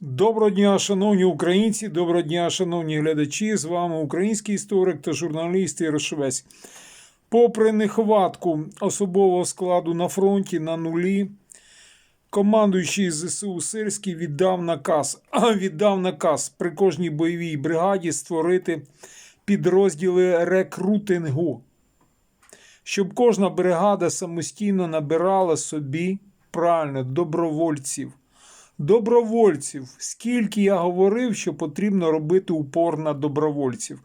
Доброго дня, шановні українці, доброго дня, шановні глядачі. З вами український історик та журналіст Ярошевець. Попри нехватку особового складу на фронті на нулі, командуючий ЗСУ Сирський віддав наказ, віддав наказ при кожній бойовій бригаді створити підрозділи рекрутингу, щоб кожна бригада самостійно набирала собі правильно добровольців добровольців. Скільки я говорив, що потрібно робити упор на добровольців.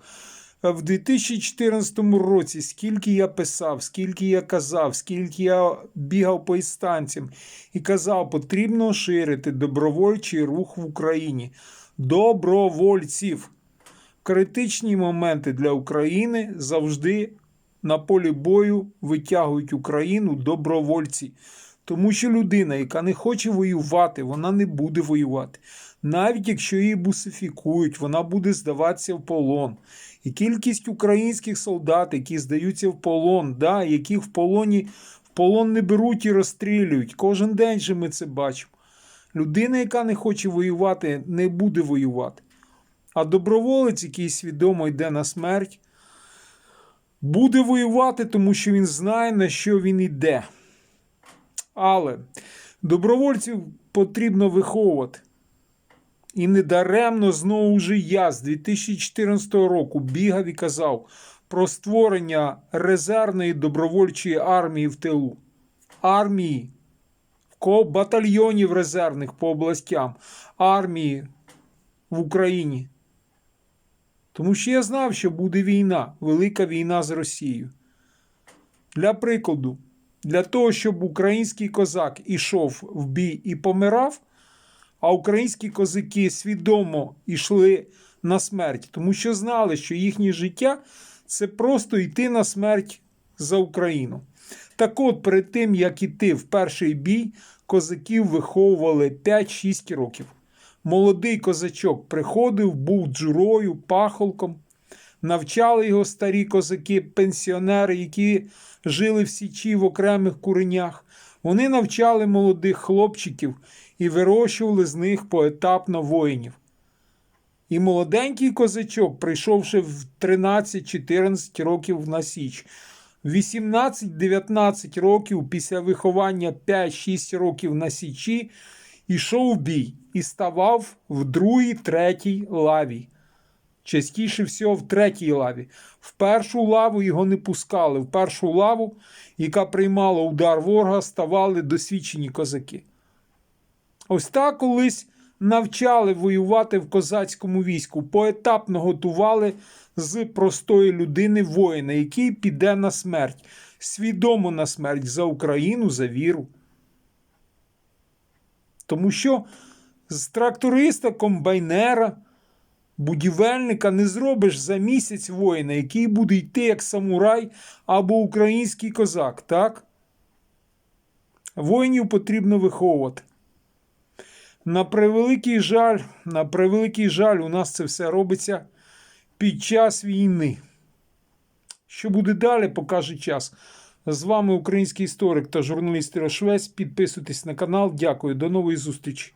В 2014 році, скільки я писав, скільки я казав, скільки я бігав по інстанціям і казав, потрібно ширити добровольчий рух в Україні. Добровольців. Критичні моменти для України завжди на полі бою витягують Україну добровольці. Тому що людина, яка не хоче воювати, вона не буде воювати. Навіть якщо її бусифікують, вона буде здаватися в полон. І кількість українських солдат, які здаються в полон, да, яких в полоні в полон не беруть і розстрілюють. Кожен день же ми це бачимо. Людина, яка не хоче воювати, не буде воювати. А доброволець, який свідомо йде на смерть, буде воювати, тому що він знає, на що він йде. Але добровольців потрібно виховувати. І недаремно знову ж я з 2014 року бігав і казав про створення резервної добровольчої армії в тилу. Армії, батальйонів резервних по областям, армії в Україні. Тому що я знав, що буде війна, велика війна з Росією. Для прикладу, для того, щоб український козак ішов в бій і помирав, а українські козаки свідомо йшли на смерть, тому що знали, що їхнє життя це просто йти на смерть за Україну. Так от, перед тим, як іти в перший бій, козаків виховували 5-6 років. Молодий козачок приходив, був джурою, пахолком. Навчали його старі козаки, пенсіонери, які жили в Січі в окремих куренях. Вони навчали молодих хлопчиків і вирощували з них поетапно воїнів. І молоденький козачок, прийшовши в 13-14 років на Січ, 18-19 років після виховання 5-6 років на Січі, ішов в бій і ставав в другій, третій лаві. Частіше всього в третій лаві. В першу лаву його не пускали. В першу лаву, яка приймала удар ворога, ставали досвідчені козаки. Ось так колись навчали воювати в козацькому війську, поетапно готували з простої людини воїна, який піде на смерть, свідомо на смерть за Україну, за віру. Тому що з тракториста, комбайнера будівельника не зробиш за місяць воїна, який буде йти як самурай або український козак, так? Воїнів потрібно виховувати. На превеликий жаль, на превеликий жаль, у нас це все робиться під час війни. Що буде далі, покаже час. З вами український історик та журналіст Рошвець. Підписуйтесь на канал. Дякую, до нової зустрічі.